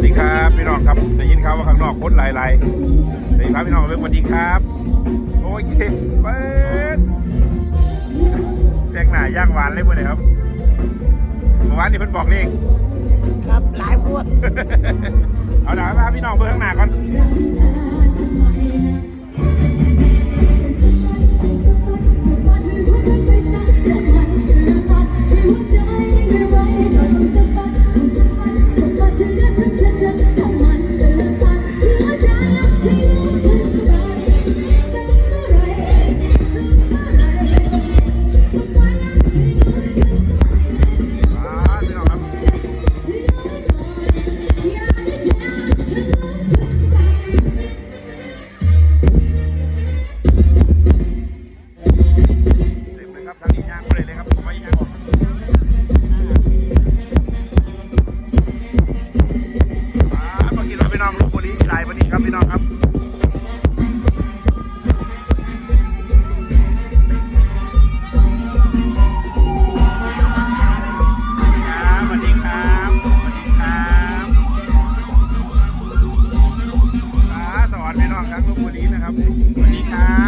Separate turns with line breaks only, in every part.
วัสดีครับพี่น้องครับได้ยินข่าวว่าข้างนอกคนหลายๆได้ยินครับพี่น้องเบิ่งสวัสดีครับ โอเคเปิดแจ้งหน้าย่างหวานเลยเมื่อไหร่ครับเมื่อวานนี่เพิ่นบอกเลข
ครับหลายพวด
เอาหน่ามาพี่น้องเบิ่งข้างหน้าก่อน ครับสวัสดีครับ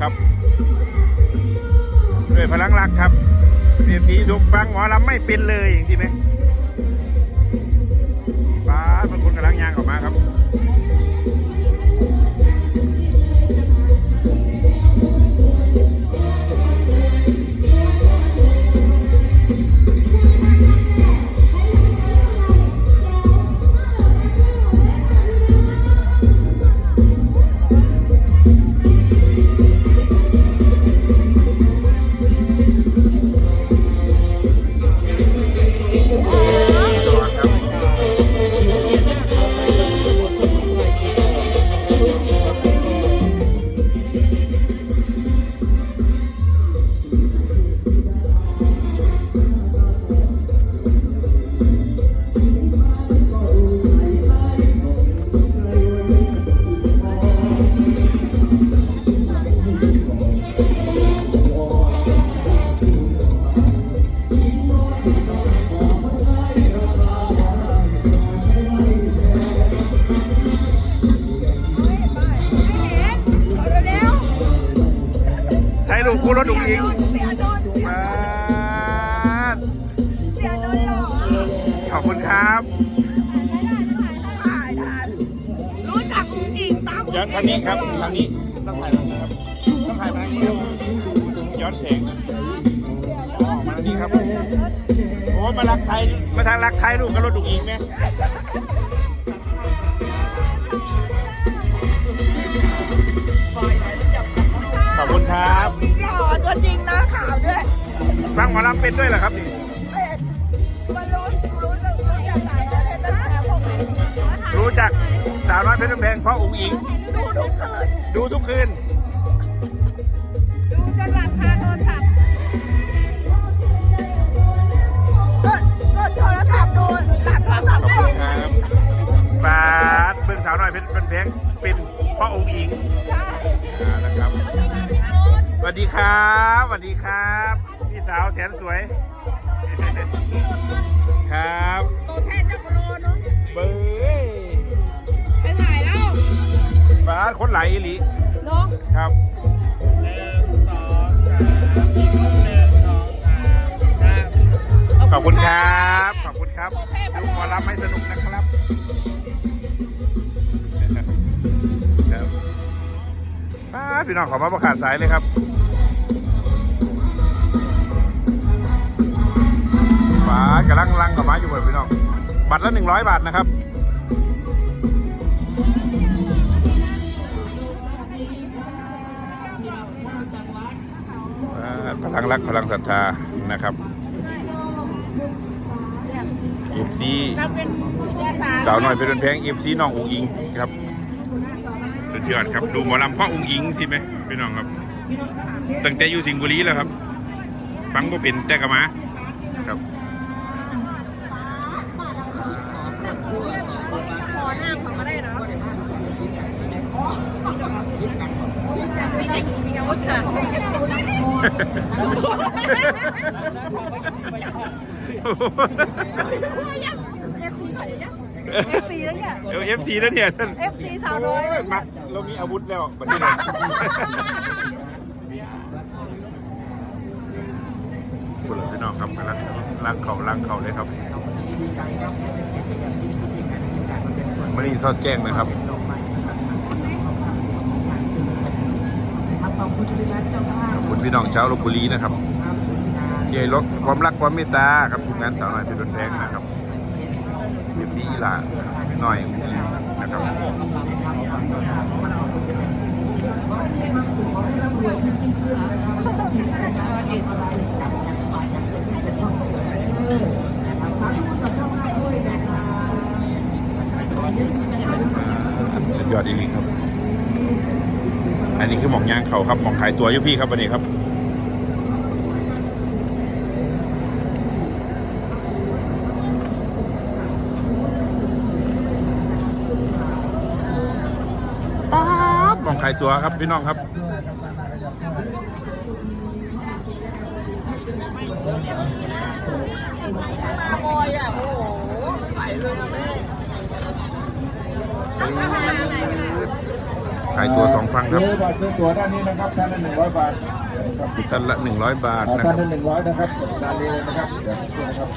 ครับ ด้วยพลังรักครับ
เอ
ฟซีทุกฟังหมอลำไม่เป็นเลยจริงๆไหม งยิงมาดขอบคุณครับ
รู้จักอุ้งอิงตาม
ย้อนทางนี้ครับทางนี้ต้องถ่ายทางนี้ครับต้องถ่ายมาทางนี้ครับย้อนแสงอ๋อมาทางนี้ครับโอ้มารักไทยมาทางรักไทยลูกกับรถดุยิงไหมขอบคุณครับ
หล่อ ตัวจริงนะขาวด้วย
ฟังหมอลำเป็นด้วยเหรอครับนี่
เป็ดมันรู้รู้จักรู้จักสายน้อยเพชรตั้งแต่พวกนี้
รู้จักสาวน้อยเพชรแพงเพราะอุ๋งอิง
ดูทุกคืน
ดูทุกคืน
ดูจนหลับคาโทรศัพท์ก็ก็โทรศัพท์ดูหลับโทรศัพท์
ขอบ
ได้
ดีครับสวัสดีครับ พี่สาวแสนสวย ครับ
โตแทนจักรโลเนาะ
เบ้ย
ไปถ่ายแล้ว
ปาดคนไหลอีหลี
เนาะ
ครับขอบคุณครับ ขอบคุณครับดูหมอรับให้สนุกนะครับครับป้าดพี่น้องขอมาประกาศสายเลยครับ ป้ากำลังลังกับมาอยู่แบบพี่น้อง บัตรละหนึ่งร้อยบาทนะครับ พลังรักพลังศรัทธานะครับเอฟซีสาวน้อยเป็นเพงเอฟซีน้องอุ๋งอิงครับสุดยอดครับดูหมอลำพ่ออุ๋งอิงสิไหมพี่น้องครับตั้งแต่อยู่สิงห์บุรีแล้วครับ ฟังก็เป็นแต่กะมาครับ
ขอหน้าเขาก็ได้เนาะมีเด็กมีอาวุธค่ะ เอฟซีแล้วเนี่ย
เออฟซีแล้วเนี่ยท่าน
เอฟซีสาวน้อย
โอ้มาเรามีอาวุธแล้วบัดนี้เลยคุณพี่น้องครับกำลังล้างเขาล้างเขาเลยครับไม่ได้ซอดแจ้งนะครับ ขอบคุณพี่น้องชาวลบบุรีนะครับที่ยรถความรักความเมตตาครับทุกงานสาวน้อยเป็นรถแพงนะครับเอฟซีอีหลาหน่อยอุ้งอิงนะครับ สุดยอดอีกครับ อันนี้คือหมองยาง เขาครับหมองขายตัวอยู่พี่ครับวันนี้ครับป๊าดหมองขายตัวครับพี่น้องครับ
มาบอยอะโอ้โหไม่ไหวเลยอะแม่
ขายตัวสองฟังครับ
ซื้อบัตรซื้อตั๋วด้านนี้นะครับท่านละหนึ่งร้อยบาทครับ
ท่านละ100บาท
อ่า
นะค
ท่า
รับ
นละหนึ่งร้อยนะครับด้านนี้เลยนะครับเดี๋ยวสักครู่นะครับ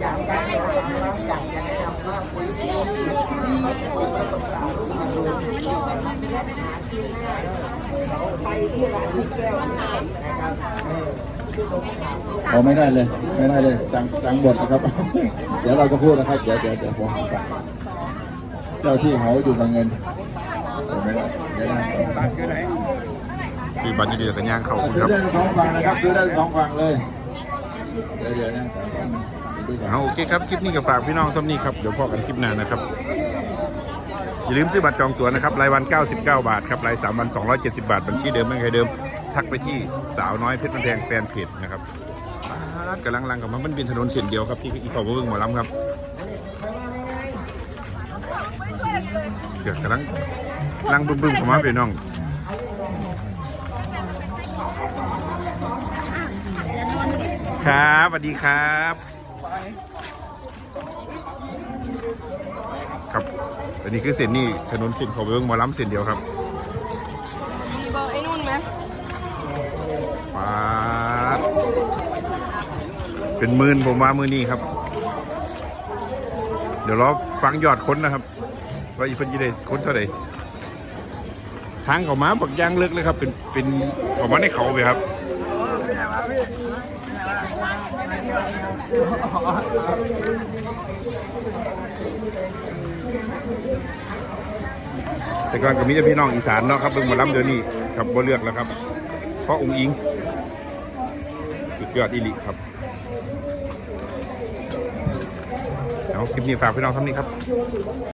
อยากจะให้เราอยากจะแนะนำว่าปุ๋ยดีปุ๋ยผสมสารลูกมันดูหาซื้อง่าย ไปที่ร้านลูกแก้วนะครับ
เอาไม่ได้เลย ไม่ได้เลยตังตังบทนะครับ เดี๋ยวเราจะพูดนะครับ เดี๋ยวเดี๋ยวเดี๋ยวผมหาก่อนเจ้าที่เขาอยู่กับเงินเอาไม่ได้ไม่ได้
ที่บัตรอยู่เดียวกันย่างเขาคุณ
ซื้อได้สองฝั่งนะครับซื้อได้สองฝั่งเลยเดี๋ยวเดี๋ยวนะดูก่อน
เอาโอเคครับ คลิปนี้ก็ฝากพี่น้องซ้ำนี้ครับ เดี๋ยวพอกันคลิปหน้านะครับ อย่าลืมซื้อบัตรจองตั๋วนะครับ รายวัน 99 บาทครับ ราย 3 วัน 270 บาท บัญชีเดิมไม่เคยเดิม ทักไปที่สาวน้อยเพชรมันแพงแฟนเพจนะครับป๊าดกำลังลังกับมันเป็นถนนเส้นเดียวครับที่อีกเขาเบิ่งหมอลำครับเดี๋ยวกำลังลังบึ้มๆเข้ามาพี่น้องครับสวัสดีครับ อันนี้คือเส้นนี่ถนนเส้นเขาไปเบิ่งหมอลำเส้นเดียวครับ
มีเบอร์ไอ้นุ่นไหม
ปาดเป็นหมื่นผมว่ามือนี้ครับ เดี๋ยวรอฟังยอดค้นนะครับ ว่าอีเพิ่นจะได้ค้นเท่าไหร่ทางเขามาบักยางเลิกเลยครับ เป็นเป็นเขามาในเขาไปครับ แต่ก่อนก็มีแต่พี่น้องอีสานเนาะครับเบิ่งหมาล้ำเดี๋ยวนี้ครับบ่เลือกแล้วครับ เพราะองค์อิง สุดยอดอิริครับเอาคลิปนี้ฝากพี่น้องท่านี้ครับ